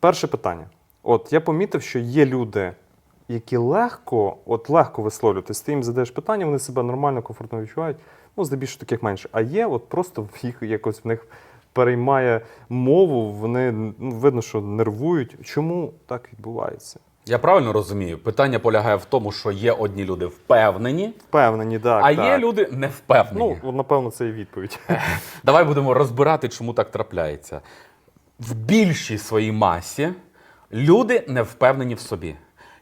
Перше питання. От я помітив, що є люди, які легко, от легко висловлюватись. Ти їм задаєш питання, вони себе нормально, комфортно відчувають. Ну, здебільшого таких менше. А є, от просто в їх якось в них переймає мову, вони ну, видно, що нервують. Чому так відбувається? Я правильно розумію? Питання полягає в тому, що є одні люди впевнені, Впевнені, так. а так. є люди не впевнені. Ну, от, напевно, це і відповідь. Давай будемо розбирати, чому так трапляється. В більшій своїй масі люди не впевнені в собі.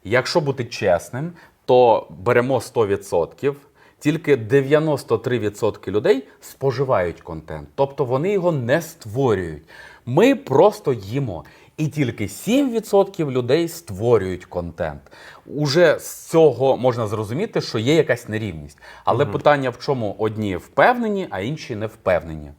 Якщо бути чесним, то беремо 100%, тільки 93% людей споживають контент, тобто вони його не створюють. Ми просто їмо. І тільки 7% людей створюють контент. Уже з цього можна зрозуміти, що є якась нерівність. Але питання в чому одні впевнені, а інші не впевнені.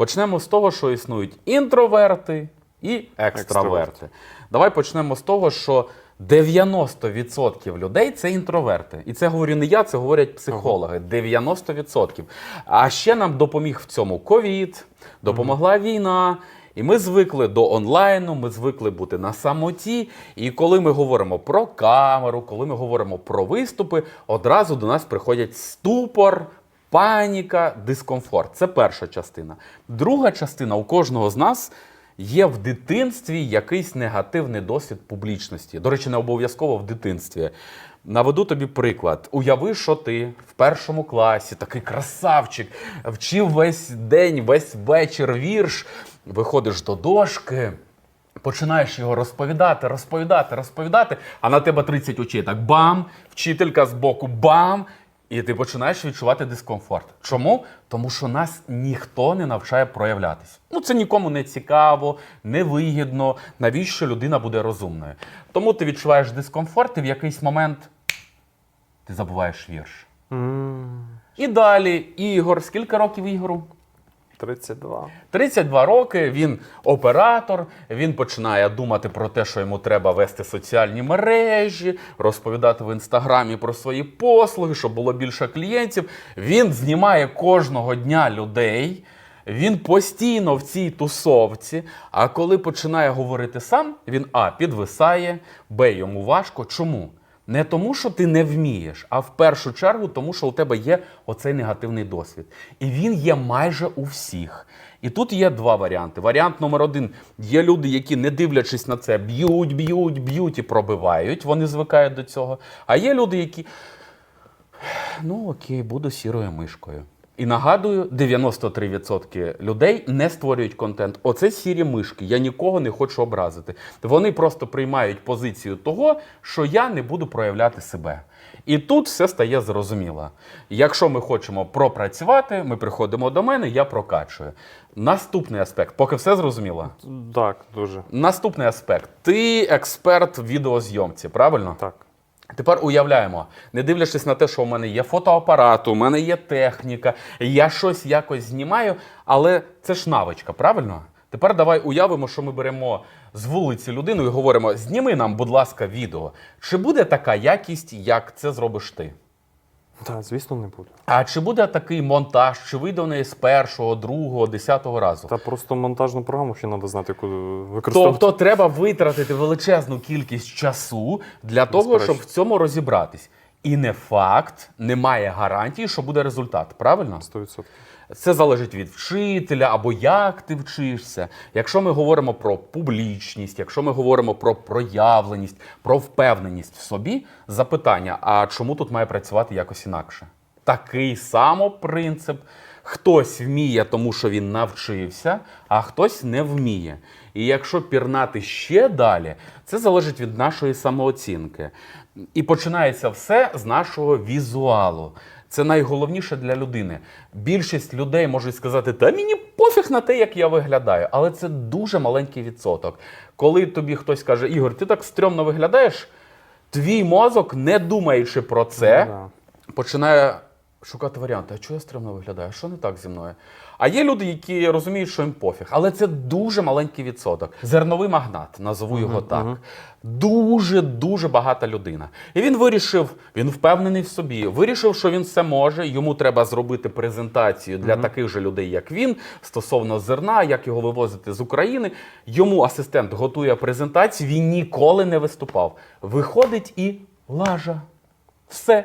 Почнемо з того, що існують інтроверти і екстраверти. Давай почнемо з того, що 90% людей це інтроверти. І це говорю не я, це говорять психологи. 90%. А ще нам допоміг в цьому ковід, допомогла війна. І ми звикли до онлайну, ми звикли бути на самоті. І коли ми говоримо про камеру, коли ми говоримо про виступи, одразу до нас приходять ступор, паніка, дискомфорт. Це перша частина. Друга частина у кожного з нас є в дитинстві якийсь негативний досвід публічності. До речі, не обов'язково в дитинстві. Наведу тобі приклад. Уяви, що ти в першому класі, такий красавчик, вчив весь день, весь вечір вірш, виходиш до дошки. Починаєш його розповідати, розповідати, розповідати, а на тебе 30 очей так бам, вчителька з боку бам, і ти починаєш відчувати дискомфорт. Чому? Тому що нас ніхто не навчає проявлятись. Ну це нікому не цікаво, не вигідно. Навіщо людина буде розумною? Тому ти відчуваєш дискомфорт, і в якийсь момент ти забуваєш вірш. Mm. І далі Ігор, скільки років Ігору? 32. 32 роки, він оператор, він починає думати про те, що йому треба вести соціальні мережі, розповідати в інстаграмі про свої послуги, щоб було більше клієнтів. Він знімає кожного дня людей. Він постійно в цій тусовці, а коли починає говорити сам, він А підвисає, Б йому важко. Чому? Не тому, що ти не вмієш, а в першу чергу тому, що у тебе є оцей негативний досвід. І він є майже у всіх. І тут є два варіанти. Варіант номер один: є люди, які, не дивлячись на це, б'ють, б'ють, б'ють і пробивають, вони звикають до цього. А є люди, які. Ну окей, буду сірою мишкою. І нагадую, 93% людей не створюють контент. Оце сірі мишки. Я нікого не хочу образити. Вони просто приймають позицію того, що я не буду проявляти себе. І тут все стає зрозуміло. Якщо ми хочемо пропрацювати, ми приходимо до мене, я прокачую. Наступний аспект, поки все зрозуміло. Так, дуже. Наступний аспект. Ти експерт в відеозйомці, правильно? Так. Тепер уявляємо, не дивлячись на те, що у мене є фотоапарат, у мене є техніка, я щось якось знімаю, але це ж навичка, правильно? Тепер давай уявимо, що ми беремо з вулиці людину і говоримо: зніми нам, будь ласка, відео. Чи буде така якість, як це зробиш ти? Так, звісно, не буде. А чи буде такий монтаж, чи вийде вони з першого, другого, десятого разу? Та просто монтажну програму ще треба знати, куди використовувати. Тобто треба витратити величезну кількість часу для того, щоб в цьому розібратись. І не факт, немає гарантії, що буде результат. Правильно? 100%. Це залежить від вчителя або як ти вчишся. Якщо ми говоримо про публічність, якщо ми говоримо про проявленість, про впевненість в собі, запитання: а чому тут має працювати якось інакше? Такий само принцип. Хтось вміє, тому що він навчився, а хтось не вміє. І якщо пірнати ще далі, це залежить від нашої самооцінки. І починається все з нашого візуалу. Це найголовніше для людини. Більшість людей можуть сказати, та мені пофіг на те, як я виглядаю, але це дуже маленький відсоток. Коли тобі хтось каже, Ігор, ти так стрьомно виглядаєш, твій мозок, не думаючи про це, Ну, починає шукати варіанти, а чого я стримно виглядаю? А що не так зі мною? А є люди, які розуміють, що їм пофіг. Але це дуже маленький відсоток. Зерновий магнат, назову його так. Дуже дуже багата людина. І він вирішив, він впевнений в собі, вирішив, що він все може. Йому треба зробити презентацію для таких же людей, як він, стосовно зерна, як його вивозити з України. Йому асистент готує презентацію. Він ніколи не виступав. Виходить і лажа. Все.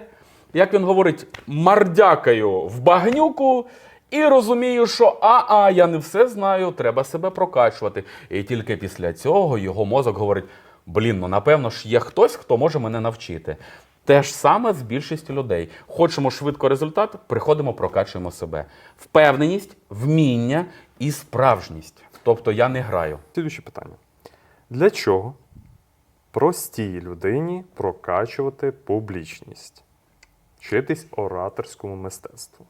Як він говорить, мардякаю в багнюку і розумію, що а-а, я не все знаю, треба себе прокачувати. І тільки після цього його мозок говорить: блін, ну напевно ж є хтось, хто може мене навчити. Те ж саме з більшістю людей. Хочемо швидко результат, приходимо, прокачуємо себе. Впевненість, вміння і справжність. Тобто я не граю. Слідуюче питання. Для чого простій людині прокачувати публічність? Вчитись ораторському мистецтву?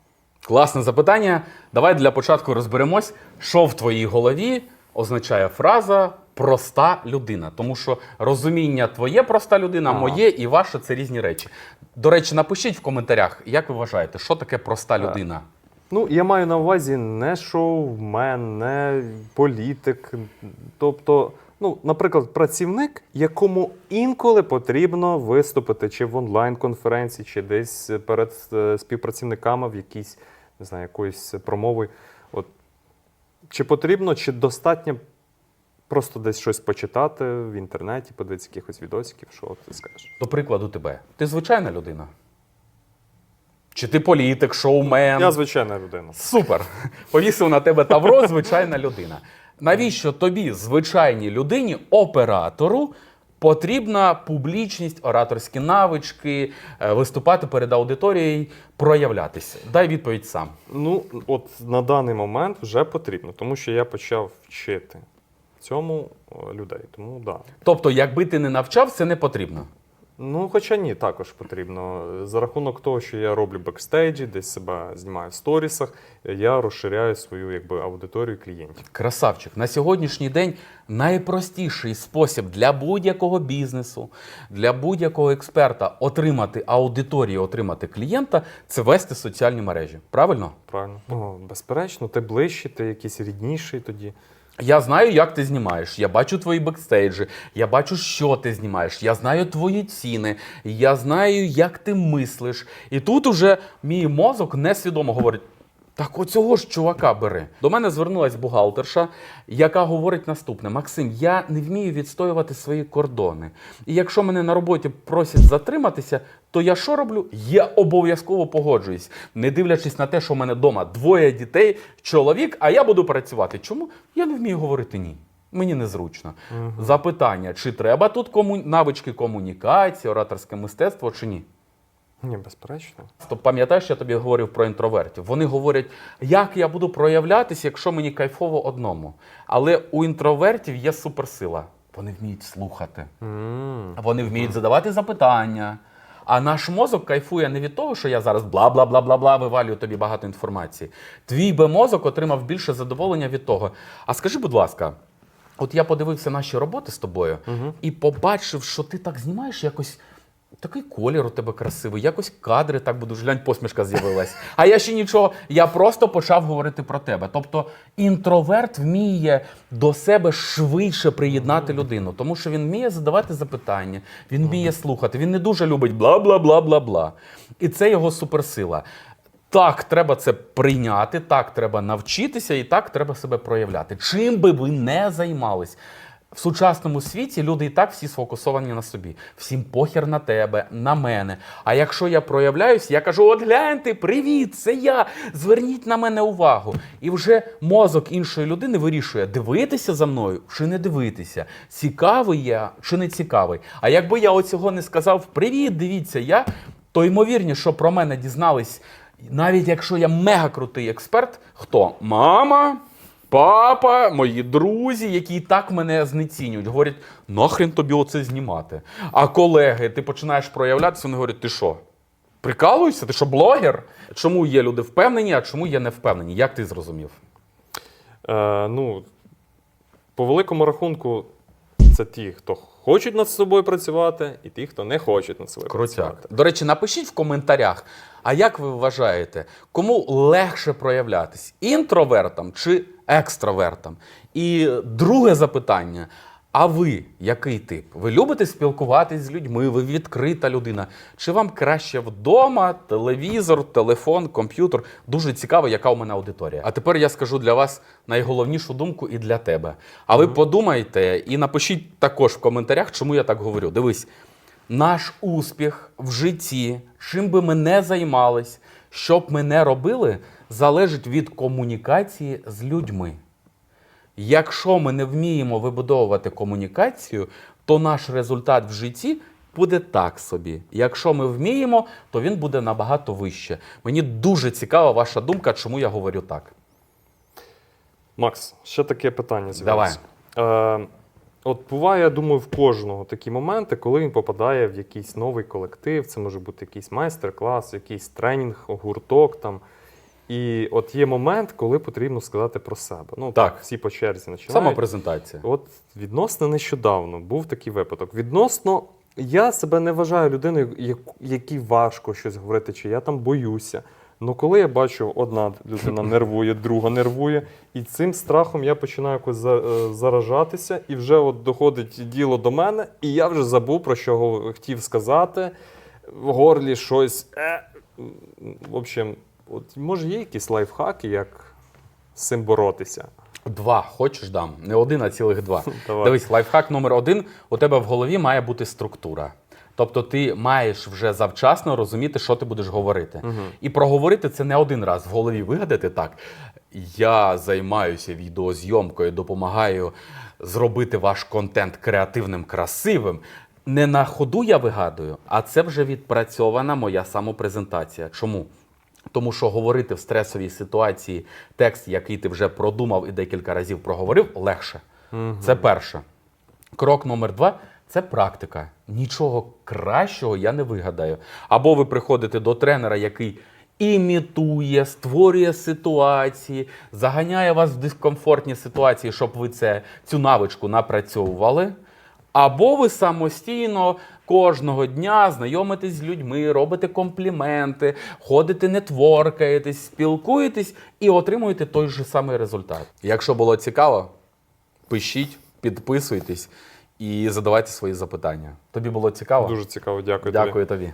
Класне запитання. Давай для початку розберемось, що в твоїй голові означає фраза проста людина. Тому що розуміння твоє проста людина, Ага. моє і ваше це різні речі. До речі, напишіть в коментарях, як ви вважаєте, що таке проста людина? Ну, я маю на увазі не шоумен, не політик. Тобто, ну, наприклад, працівник, якому інколи потрібно виступити чи в онлайн-конференції, чи десь перед е, співпрацівниками в якійсь, не знаю, якоїсь промови. От, чи потрібно, чи достатньо просто десь щось почитати в інтернеті, подивитися якихось відосиків, що ти скажеш? До прикладу, тебе. Ти звичайна людина? Чи ти політик, шоумен? Я звичайна людина. Супер. Повісив на тебе тавро, звичайна людина. Навіщо тобі, звичайній людині, оператору, потрібна публічність, ораторські навички, е, виступати перед аудиторією, проявлятися? Дай відповідь сам. Ну, от на даний момент вже потрібно, тому що я почав вчити цьому людей. Тому да. Тобто, якби ти не навчав, це не потрібно. Ну, хоча ні, також потрібно. За рахунок того, що я роблю бекстейджі, десь себе знімаю в сторісах, я розширяю свою якби, аудиторію клієнтів. Красавчик, на сьогоднішній день найпростіший спосіб для будь-якого бізнесу, для будь-якого експерта отримати аудиторію, отримати клієнта це вести соціальні мережі. Правильно? Правильно? Ну, безперечно, ти ближчий, ти якийсь рідніший тоді. Я знаю, як ти знімаєш. Я бачу твої бекстейджі, я бачу, що ти знімаєш. Я знаю твої ціни, я знаю, як ти мислиш. І тут уже мій мозок несвідомо говорить. Так оцього ж чувака бери. До мене звернулась бухгалтерша, яка говорить наступне: Максим, я не вмію відстоювати свої кордони. І якщо мене на роботі просять затриматися, то я що роблю? Я обов'язково погоджуюсь, не дивлячись на те, що в мене вдома двоє дітей, чоловік, а я буду працювати. Чому? Я не вмію говорити ні. Мені незручно. Запитання: чи треба тут кому... навички комунікації, ораторське мистецтво, чи ні? Ні, безперечно. То пам'ятаєш, я тобі говорив про інтровертів. Вони говорять, як я буду проявлятися, якщо мені кайфово одному. Але у інтровертів є суперсила. Вони вміють слухати, м вони вміють задавати запитання. А наш мозок кайфує не від того, що я зараз бла бла бла бла бла вивалюю тобі багато інформації. Твій би мозок отримав більше задоволення від того. А скажи, будь ласка, от я подивився наші роботи з тобою і побачив, що ти так знімаєш якось. Такий колір у тебе красивий, якось кадри так будуть глянь, посмішка з'явилась. А я ще нічого, я просто почав говорити про тебе. Тобто інтроверт вміє до себе швидше приєднати людину, тому що він вміє задавати запитання, він вміє слухати, він не дуже любить бла бла бла бла бла. І це його суперсила. Так, треба це прийняти, так треба навчитися, і так треба себе проявляти. Чим би ви не займались. В сучасному світі люди і так всі сфокусовані на собі. Всім похер на тебе, на мене. А якщо я проявляюсь, я кажу: от гляньте, привіт, це я. Зверніть на мене увагу. І вже мозок іншої людини вирішує, дивитися за мною чи не дивитися, цікавий я чи не цікавий. А якби я оцього не сказав Привіт, дивіться, я, то ймовірніше, що про мене дізнались, навіть якщо я мега крутий експерт, хто? Мама. Папа, мої друзі, які і так мене знецінюють, говорять, нахрен тобі оце знімати. А колеги, ти починаєш проявлятися, вони говорять, ти що? Прикалуєшся? Ти що, блогер? Чому є люди впевнені, а чому є не впевнені? Як ти зрозумів? Е, ну, по великому рахунку, це ті, хто хочуть над собою працювати, і ті, хто не хочуть над собою Крутяк. працювати. До речі, напишіть в коментарях, А як ви вважаєте, кому легше проявлятись? Інтровертам чи екстравертам? І друге запитання. А ви який тип? Ви любите спілкуватись з людьми? Ви відкрита людина? Чи вам краще вдома телевізор, телефон, комп'ютер? Дуже цікаво, яка у мене аудиторія. А тепер я скажу для вас найголовнішу думку і для тебе. А ви подумайте і напишіть також в коментарях, чому я так говорю. Дивись, наш успіх в житті, чим би ми не займались, що б ми не робили, залежить від комунікації з людьми. Якщо ми не вміємо вибудовувати комунікацію, то наш результат в житті буде так собі. Якщо ми вміємо, то він буде набагато вище. Мені дуже цікава ваша думка, чому я говорю так. Макс, ще таке питання з'явилося. Е, от буває, я думаю, в кожного такі моменти, коли він попадає в якийсь новий колектив, це може бути якийсь майстер-клас, якийсь тренінг, гурток там. І от є момент, коли потрібно сказати про себе. Ну Так. всі по черзі починають. Самопрезентація. От відносно нещодавно був такий випадок. Відносно, я себе не вважаю людиною, якій важко щось говорити, чи я там боюся. Ну коли я бачу, одна людина нервує, друга нервує, і цим страхом я починаю якось е, заражатися, і вже от доходить діло до мене, і я вже забув про що хотів сказати. В горлі щось. Е. В общем, от може є якісь лайфхаки, як з цим боротися? Два, хочеш дам? Не один, а цілих два. Давай. Дивись, лайфхак номер один: у тебе в голові має бути структура. Тобто ти маєш вже завчасно розуміти, що ти будеш говорити. І проговорити це не один раз в голові вигадати так. Я займаюся відеозйомкою, допомагаю зробити ваш контент креативним, красивим. Не на ходу я вигадую, а це вже відпрацьована моя самопрезентація. Чому? Тому що говорити в стресовій ситуації текст, який ти вже продумав і декілька разів проговорив, легше. Це перше. Крок номер два це практика. Нічого кращого я не вигадаю. Або ви приходите до тренера, який імітує, створює ситуації, заганяє вас в дискомфортні ситуації, щоб ви це, цю навичку напрацьовували. Або ви самостійно кожного дня знайомитесь з людьми, робите компліменти, ходите, нетворкаєтесь, спілкуєтесь і отримуєте той же самий результат. Якщо було цікаво, пишіть, підписуйтесь і задавайте свої запитання. Тобі було цікаво? Дуже цікаво, дякую. тобі. Дякую тобі.